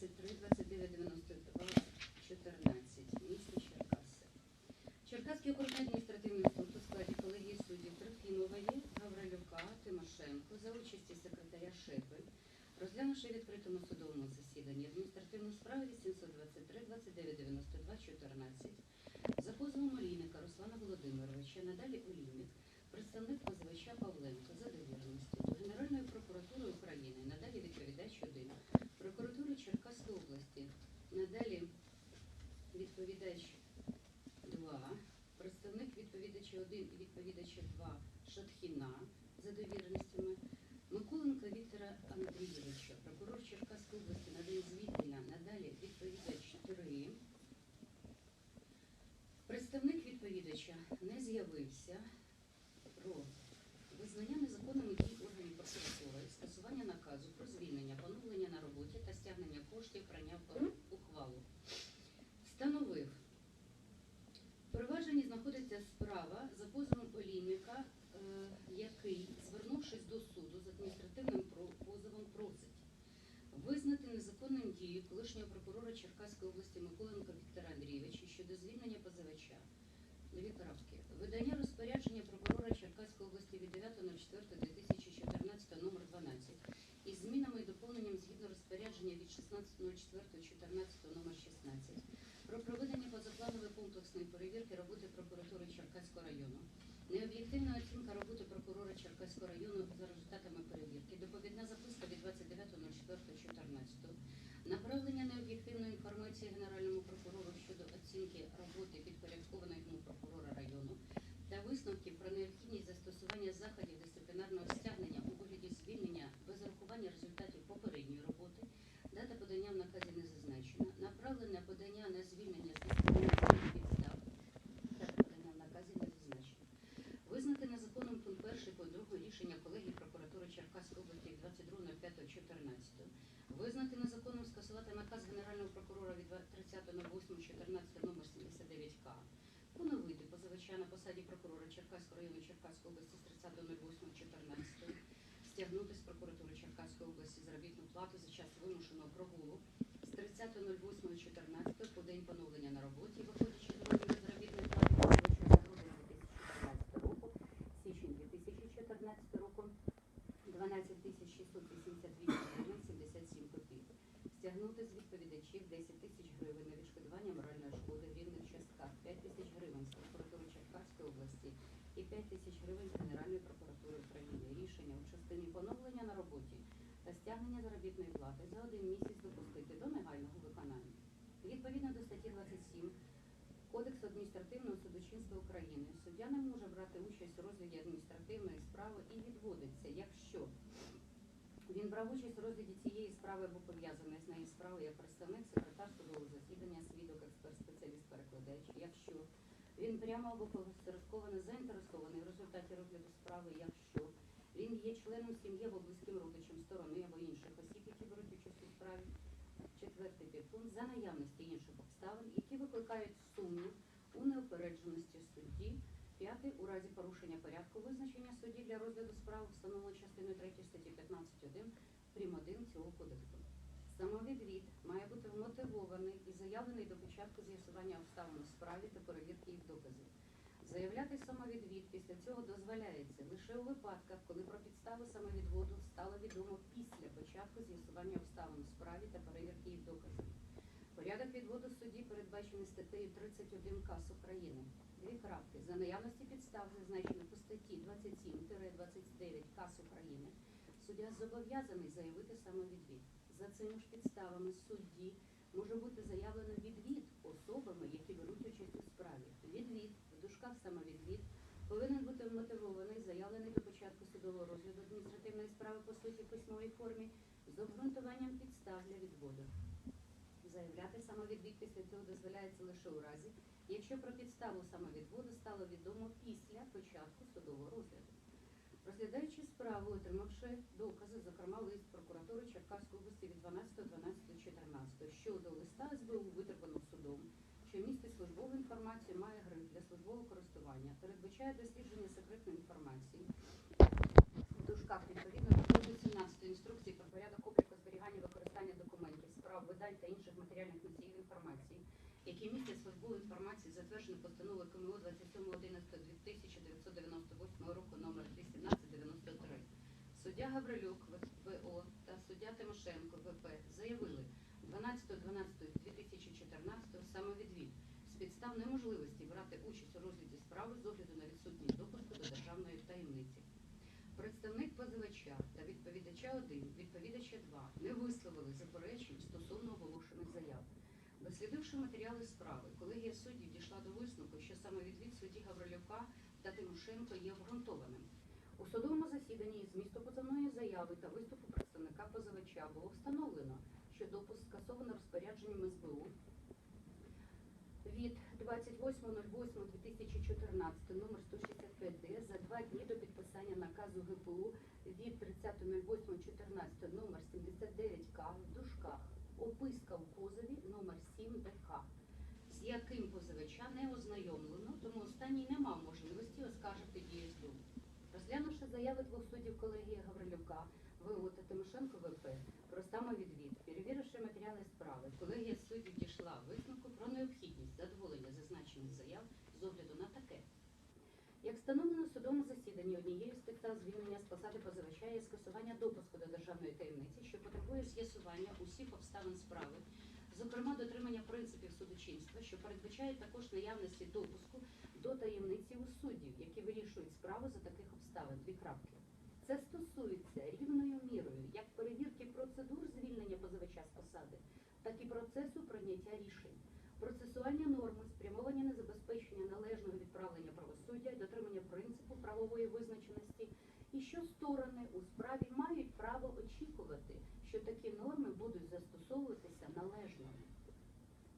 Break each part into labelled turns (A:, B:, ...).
A: c'est plus. 2 Шатхіна за довіреністями, Миколенка Віктора Андрійовича, прокурор Черкаської області, надає звільнення, надалі відповідач 3, Представник відповідача не з'явився про визнання незаконними дій органів прокуратури, скасування наказу про звільнення, поновлення на роботі та стягнення коштів прийняв ухвалу. Встановив. В провадженні знаходиться справа за позовом Олійника, е, який, звернувшись до суду з адміністративним про- позовом, просить визнати незаконним дію колишнього прокурора Черкаської області Миколенка Віктора Андрійовича щодо звільнення позивача. Дві крапки. Видання розпорядження прокурора Черкаської області від 9.04.2014 номер 12 із змінами і доповненням згідно розпорядження від 16.04.14 номер 16 про проведення позапланової комплексної перевірки роботи прокуратури Черкаського району. Необ'єктивна оцінка роботи прокурора Черкаського району за результатами перевірки. Доповідна записка від 29.04.14. Направлення необ'єктивної інформації Генеральному прокурору щодо оцінки роботи підпорядкованого йому прокурора району та висновки про необхідність застосування заходів дисциплінарного стягнення у вигляді звільнення без урахування результатів попередньої роботи. Дата подання в наказі не зазначена. Направлене подання на звільнення з дисциплінарних підстав. Дата подання в наказі не зазначена. Визнати незаконним пункт 1 по 2 рішення колегії прокуратури Черкаської області від 22.05.14. Визнати незаконним скасувати наказ Генерального прокурора від 30.08.14 номер 79К. Поновити позивача на посаді прокурора Черкаського району Черкаської області з 30.08.14. Стягнути з прокуратури Черкаської області заробітну плату за час вимушеного прогулу з 30.08.14 по день поновлення на роботі, виходячи з розміру заробітної плати позивача за грудень 2014 року, січень 2014 року 12 688 гривень 77 копійок. Стягнути з відповідачів 10 тисяч гривень на відшкодування моральної шкоди в рівних частках, 5 тисяч гривень з прокуратури Черкаської області і 5 тисяч гривень з Генеральної прокуратури України. Рішення у частині поновлення на роботі та стягнення заробітної плати за один місяць допустити до негайного виконання. Відповідно до статті 27 Кодексу адміністративного судочинства України суддя не може брати участь у розгляді адміністративної справи і відводиться, якщо він брав участь у розгляді цієї справи або пов'язаної з нею справи як представник, секретар судового засідання, свідок, експерт, спеціаліст, перекладач, якщо він прямо або посередковано заінтересований в результаті розгляду справи, якщо він є членом сім'ї або близьким родичем сторони або інших осіб, які беруть участь у справі. Четвертий підпункт за наявності інших обставин, які викликають сумнів у неопередженості судді. П'ятий у разі порушення порядку визначення судді для розгляду справи встановлено частиною 3 статті 15.1 прим. 1 цього кодексу. Самовідвід має бути вмотивований і заявлений до початку з'ясування обставин у справі та перевірки їх доказів. Заявляти самовідвід після цього дозволяється лише у випадках, коли про підстави самовідводу стало відомо після початку з'ясування обставин у справі та перевірки їх доказів. Порядок відводу судді передбачений статтею 31 КАС України. Дві крапки. За наявності підстав, зазначених у статті 27-29 КАС України, суддя зобов'язаний заявити самовідвід. За цими ж підставами судді може бути заявлено відвід особами, які беруть участь у справі. Відвід, в дужках самовідвід, повинен бути вмотивований, заявлений до початку судового розгляду адміністративної справи по суті в письмовій формі з обґрунтуванням підстав для відводу. Заявляти самовідвід після цього дозволяється лише у разі, якщо про підставу самовідводу стало відомо після початку судового розгляду. Розглядаючи справу, отримавши докази, зокрема лист прокуратури Черкаської області від 12.12.14 щодо листа СБУ, витребаного судом, що містить службову інформацію, має гриф для службового користування, передбачає дослідження секретної інформації в дужках відповідно до 17 інструкції про порядок обліку зберігання використання документів справ завдань та інших матеріальних носіїв інформації, які містять службову інформацію, затверджену постановою КМУ 27.11.1998 року номер 1893. Суддя Гаврилюк ВО та суддя Тимошенко ВП заявили 12.12.2014 самовідвід з підстав неможливості брати участь у розгляді справи з огляду на відсутність допуску до державної таємниці. Представник позивача та відповідача 1, відповідача 2 не висловили заперечень стосовно оголошених заяв. Дослідивши матеріали справи, колегія суддів дійшла до висновку, що самовідвід судді Гаврилюка та Тимошенко є обґрунтованим. У судовому засіданні із змісту позовної заяви та виступу представника позивача було встановлено, що допуск скасовано розпорядженням СБУ від 28.08.2014 номер 165Д за два дні до підписання наказу ГПУ від 30.08.14 номер 79К в дужках описка в кузові номер 7 ДК, з яким позивача не ознайомлено, тому останній не мав можливості оскаржити дію СБУ. Розглянувши заяви двох суддів колегії Гаврилюка, ВО та Тимошенко ВП про самовідвід, перевіривши матеріали справи, колегія суддів дійшла висновку про необхідність задоволення зазначених заяв з огляду на таке. Як встановлено в судовому засіданні, однією з підстав звільнення з посади позивача є скасування допуску до державної таємниці, що потребує з'ясування усіх обставин справи, зокрема дотримання принципів судочинства, що передбачають також наявності допуску до таємниці у суддів, які вирішують справу за таких обставин. Дві крапки. Це стосується рівною мірою як перевірки процедур звільнення позивача з посади, так і процесу прийняття рішень. Процесуальні норми спрямовані на забезпечення належного відправлення правосуддя дотримання принципу правової визначеності, і що сторони у справі мають право очікувати, що такі норми будуть застосовуватися належно.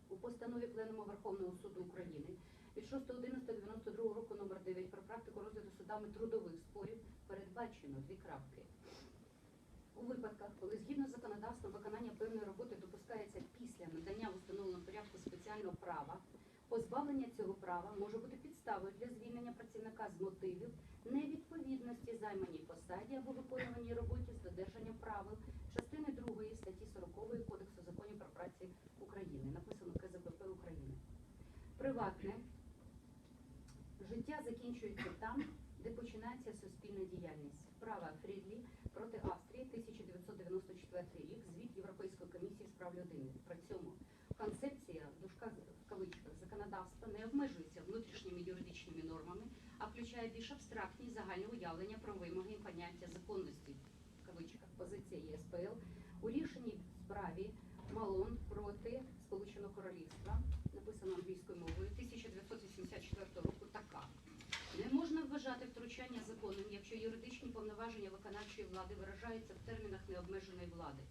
A: У постанові Пленуму Верховного суду України від 6.11.92 року номер 9 про практику розгляду судами трудових спорів передбачено дві крапки. У випадках, коли згідно з законодавством виконання певної роботи допускається після надання в установленому порядку спеціального права, позбавлення цього права може бути підставою для звільнення працівника з мотивів невідповідності займаній посаді або виконуваній роботі з додержанням правил частини 2 статті 40 Кодексу законів про праці України, написано КЗБП України. Приватне життя закінчується там, де починається суспільна діяльність. Права Фрідлі проти Австрії, 1994 рік, звіт Європейської комісії з прав людини. При цьому концепція в дужках в кавичках законодавства не обмежується внутрішніми юридичними нормами, а включає більш абстрактні загальні уявлення про вимоги і поняття законності в кавичках позиція ЄСПЛ у рішенні справі Малон проти Сполученого Королівства, написано англійською мовою 1984 року. Така не можна вважати втручання законом, якщо юридичні повноваження виконавчої влади виражаються в термінах необмеженої влади.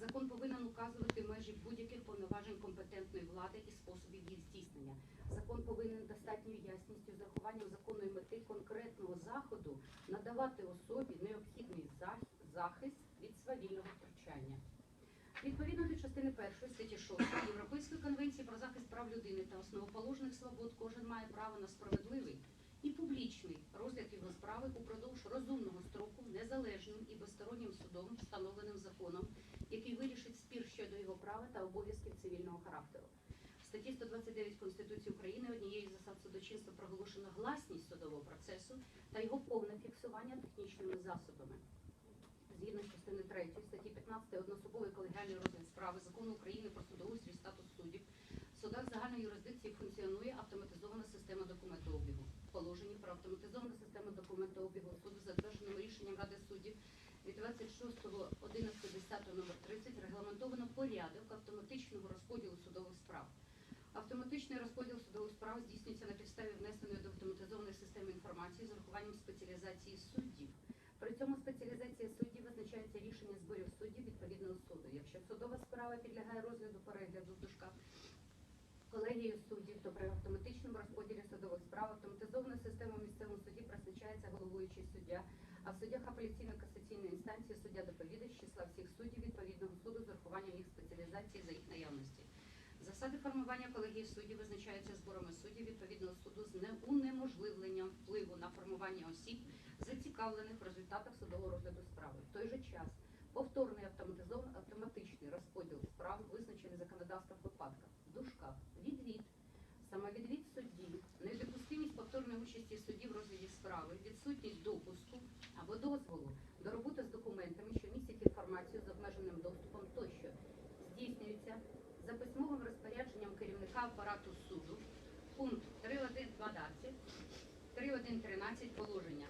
A: Закон повинен указувати межі будь-яких повноважень компетентної влади і способів їх здійснення. Закон повинен достатньою ясністю з урахуванням законної мети конкретного заходу надавати особі необхідний захист від свавільного втручання. Відповідно до частини 1 статті 6 Європейської конвенції про захист прав людини та основоположних свобод кожен має право на справедливий і публічний розгляд його справи упродовж розумного строку незалежним і безстороннім судом, встановленим законом, який вирішить спір щодо його права та обов'язків цивільного характеру. Статті 129 Конституції України однією з засад судочинства проголошено гласність судового процесу та його повне фіксування технічними засобами. Згідно з частини 3 статті 15 одноособовий колегіальний розгляд справи закону України про судоустрій статус суддів в судах загальної юрисдикції функціонує автоматизована система документообігу. В положенні про автоматизовану систему документообігу суду, затвердженому рішенням Ради суддів від 26.11.10 номер 30 регламентовано порядок автоматичного розподілу судових справ. Автоматичний розподіл судових справ здійснюється на підставі внесеної до автоматизованої системи інформації з урахуванням спеціалізації суддів. При цьому спеціалізація суддів визначається рішення зборів суддів відповідного суду. Якщо судова справа підлягає розгляду перегляду в дужках колегією суддів, то при автоматичному розподілі судових справ автоматизована система в місцевому суді призначається головуючий суддя, а в суддях апеляційної касаційної інстанції суддя доповідач числа всіх суддів відповідного суду з урахуванням їх спеціалізації за їх наявності. Засади формування колегії суддів визначаються зборами суддів відповідного суду з неунеможливленням впливу на формування осіб, зацікавлених в результатах судового розгляду справи. В той же час повторний автоматизований автоматичний розподіл справ, визначений законодавством випадках. В дужках відвід, самовідвід судді, недопустимість повторної участі судді в розгляді справи, відсутність допуску або дозволу до роботи з документами, що містять інформацію з обмеженим доступом тощо, здійснюється за письмовим розпорядженням керівника апарату суду. Пункт 3.1.12, 3.1.13 положення.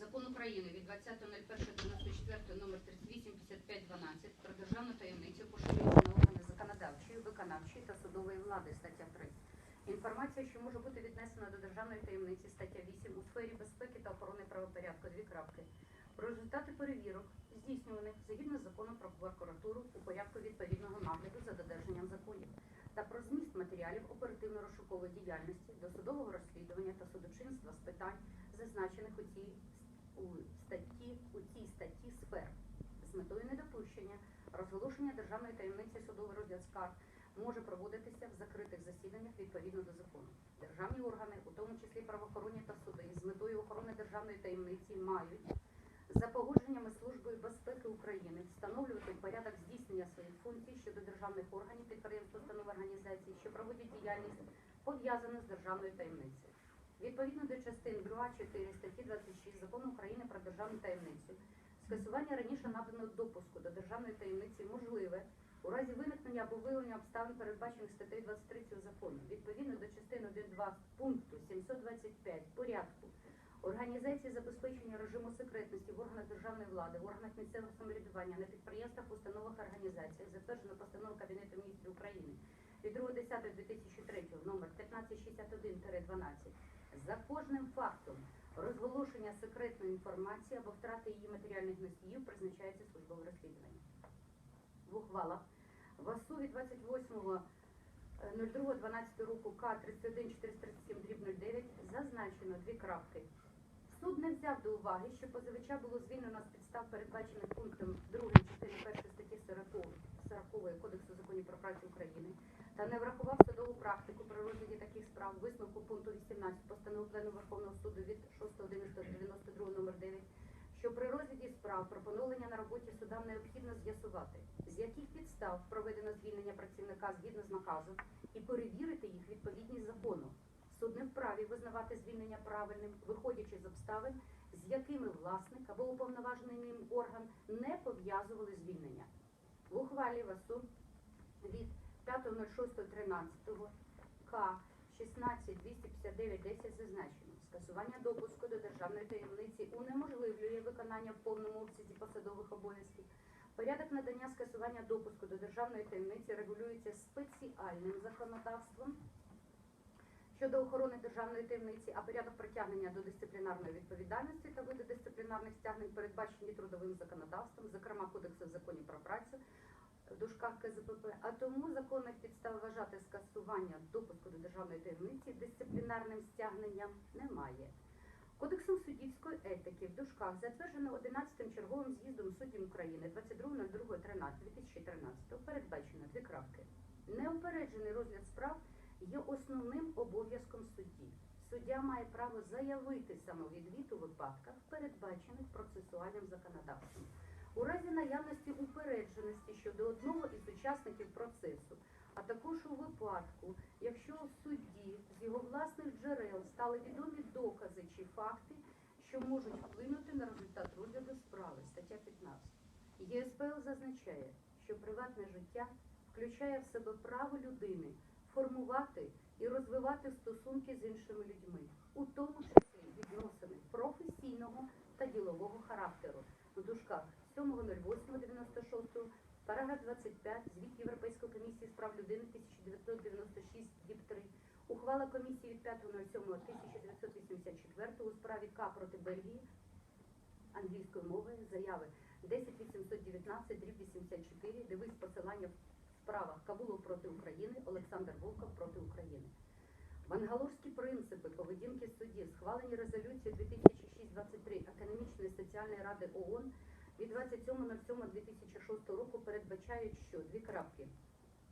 A: Закон України від 20.01.94 номер 385512 про державну таємницю поширюється на органи законодавчої, виконавчої та судової влади, стаття 3. Інформація, що може бути віднесена до державної таємниці, стаття 8 у сфері безпеки та охорони правопорядку, дві крапки. Про результати перевірок, здійснюваних згідно з законом про прокуратуру у порядку відповідного нагляду за додержанням законів та про зміст матеріалів оперативно-розшукової діяльності, досудового розслідування та судочинства з питань, зазначених у цій у статті у цій статті сфер з метою недопущення розголошення державної таємниці судовий розгляд може проводитися в закритих засіданнях відповідно до закону. Державні органи, у тому числі правоохоронні та суди, з метою охорони державної таємниці мають за погодженнями Службою безпеки України встановлювати порядок здійснення своїх функцій щодо державних органів, підприємств, установ організацій, що проводять діяльність пов'язану з державною таємницею. Відповідно до частин 2, 4 статті 26 Закону України про державну таємницю, скасування раніше наданого допуску до державної таємниці можливе у разі виникнення або виявлення обставин, передбачених статтею 23 цього закону, відповідно до частини 1.2 пункту 725 порядку організації забезпечення режиму секретності в органах державної влади, в органах місцевого самоврядування, на підприємствах, установах, організаціях, затверджено постанову Кабінету міністрів України від 2.10.2003 номер 1561-12 за кожним фактом розголошення секретної інформації або втрати її матеріальних носіїв призначається службове розслідування. В ухвалах ВАСУ від 28.02.12 року К 31437 09 зазначено дві крапки. Суд не взяв до уваги, що позивача було звільнено з підстав, передбачених пунктом 2 частини 1 статті 40, 40 Кодексу законів про працю України, та не врахував судову практику при розгляді таких справ висновку пункту 18 постанови Плену Верховного суду від 6.11.92 номер 9, що при розгляді справ про поновлення на роботі судам необхідно з'ясувати, з яких підстав проведено звільнення працівника згідно з наказом, і перевірити їх відповідність закону. Суд не вправі визнавати звільнення правильним, виходячи з обставин, з якими власник або уповноважений ним орган не пов'язували звільнення. В ухвалі ВАСУ від 5.06.13 К 16.259.10 зазначено, скасування допуску до державної таємниці унеможливлює виконання в повному обсязі посадових обов'язків. Порядок надання скасування допуску до державної таємниці регулюється спеціальним законодавством щодо охорони державної таємниці, а порядок притягнення до дисциплінарної відповідальності та види дисциплінарних стягнень передбачені трудовим законодавством, зокрема Кодексом законів про працю в дужках КЗПП, а тому законних підстав вважати скасування допуску до державної таємниці дисциплінарним стягненням немає. Кодексом суддівської етики в дужках затверджено 11-м черговим з'їздом суддів України 22.02.13.2013 передбачено дві крапки. Неупереджений розгляд справ є основним обов'язком судді. Суддя має право заявити самовідвід у випадках, передбачених процесуальним законодавством. У разі наявності упередженості щодо одного із учасників процесу, а також у випадку, якщо у судді з його власних джерел стали відомі докази чи факти, що можуть вплинути на результат розгляду справи, стаття 15. ЄСПЛ зазначає, що приватне життя включає в себе право людини формувати і розвивати стосунки з іншими людьми, у тому числі відносини професійного та ділового характеру. У дужках 7.08.96, параграф 25, звіт Європейської комісії з прав людини 1996, діб 3, ухвала комісії від 5.07.1984 у справі К проти Бельгії англійською мовою заяви 10819 дріб 84, дивись посилання справах Кабулов проти України, Олександр Волков проти України. Бангалорські принципи поведінки суддів, схвалені резолюцією 2006-23 Економічної соціальної ради ООН від 27.07.2006 року передбачають, що дві крапки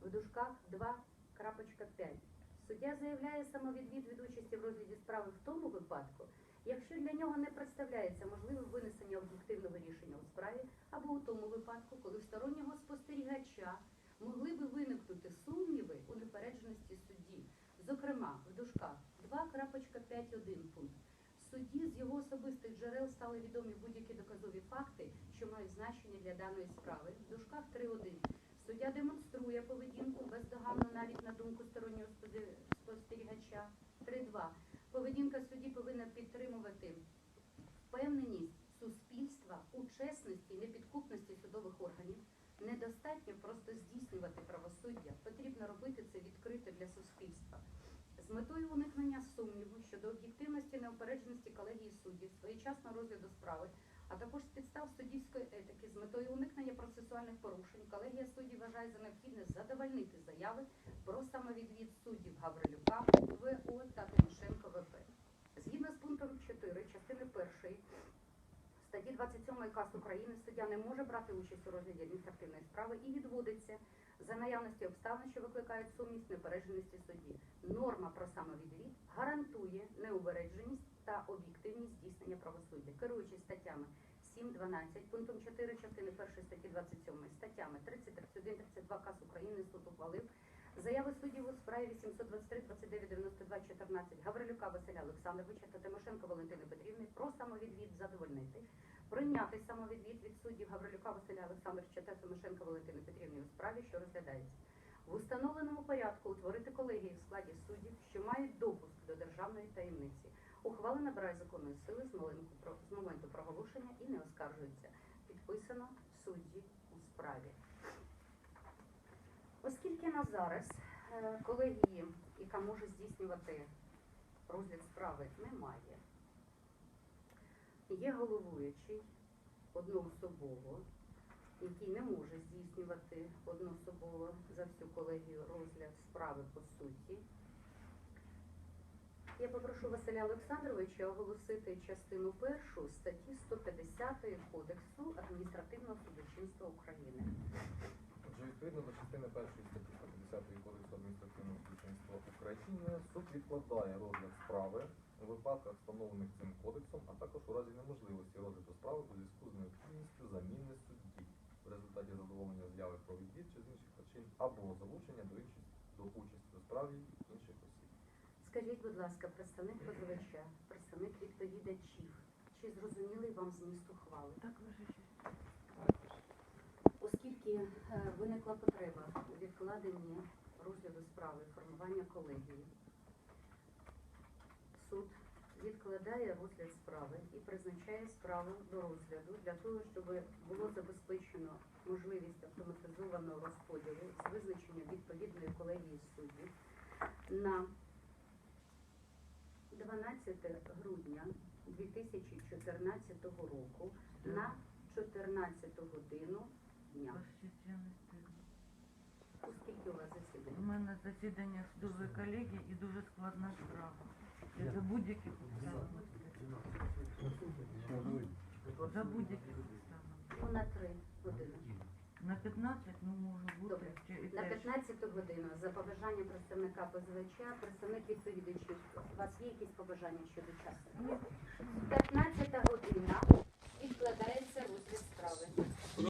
A: в дужках 2.5. Суддя заявляє самовідвід від участі в розгляді справи в тому випадку, якщо для нього не представляється можливим винесення об'єктивного рішення у справі або у тому випадку, коли стороннього спостерігача могли би виникнути сумніви у непередженості судді. Зокрема, в дужках 2.5.1 пункт. Судді з його особистих джерел стали відомі будь-які доказові факти, що мають значення для даної справи. В дужках 3.1. Суддя демонструє поведінку бездоганну навіть на думку стороннього спостерігача. 3.2. Поведінка судді повинна підтримувати впевненість суспільства у чесності і непідкупності судових органів. Недостатньо просто здійснювати правосуддя. Потрібно робити це відкрито для суспільства. З метою уникнення сумніву щодо об'єктивності неупередженості колегії суддів, своєчасного розгляду справи, а також з підстав суддівської етики, з метою уникнення процесуальних порушень, колегія суддів вважає за необхідне задовольнити заяви про самовідвід суддів Гаврилюка ВО та Тимошенко ВП. Згідно з пунктом 4 частини 1 статті 27 КАС України суддя не може брати участь у розгляді адміністративної справи і відводиться за наявності обставин, що викликають сумність непередженості судді. Норма про самовідвід гарантує неупередженість та об'єктивність здійснення правосуддя, керуючись статтями 7, 12, пунктом 4 частини 1 статті 27, статтями 30, 31, 32 КАС України суд ухвалив Заяви суддів у справі 823, 29, 92, 14 Гаврилюка Василя Олександровича та Тимошенко Валентини Петрівни про самовідвід задовольнити, прийняти самовідвід від суддів Гаврилюка Василя Олександровича та Тимошенко Валентини Петрівни у справі, що розглядається. В установленому порядку утворити колегії в складі суддів, що мають допуск до державної таємниці. Ухвала набирає законної сили з моменту, про- з моменту проголошення і не оскаржується. Підписано судді у справі. Оскільки на зараз е, колегії, яка може здійснювати розгляд справи, немає, є головуючий одноособово, який не може здійснювати одноособово за всю колегію розгляд справи по суті. Я попрошу Василя Олександровича оголосити частину першу статті 150 Кодексу адміністративного судочинства України.
B: Отже, відповідно до частини першої статті 150 Кодексу адміністративного судочинства України, суд відкладає розгляд справи у випадках, встановлених цим кодексом, а також у разі неможливості розгляду справи у зв'язку з необхідністю заміни судді в результаті задоволення заяви про відвід чи з інших причин або залучення до інших до участі у справі інших осіб.
A: Скажіть, будь ласка, представник позивача, представник відповідачів, чи зрозумілий вам зміст ухвали?
C: Так, честь.
A: Оскільки е, виникла потреба у відкладенні розгляду справи, формування колегії, суд відкладає розгляд справи і призначає справу до розгляду для того, щоб було забезпечено можливість автоматизованого розподілу з визначенням відповідної колегії суддів на 12 грудня 2014 року на 14 годину дня. Оскільки у вас
C: У мене засідання судової колегії і дуже складна справа. Я за будь-яких обставин. За будь-яких обставин.
A: Ну, на 3 години.
C: На 15, ну, може бути
A: Добре.
C: ще і
A: На
C: теж.
A: 15 годину за побажанням представника позивача, представник відповідачів. У вас є якісь побажання щодо часу?
C: Ні.
A: 15 година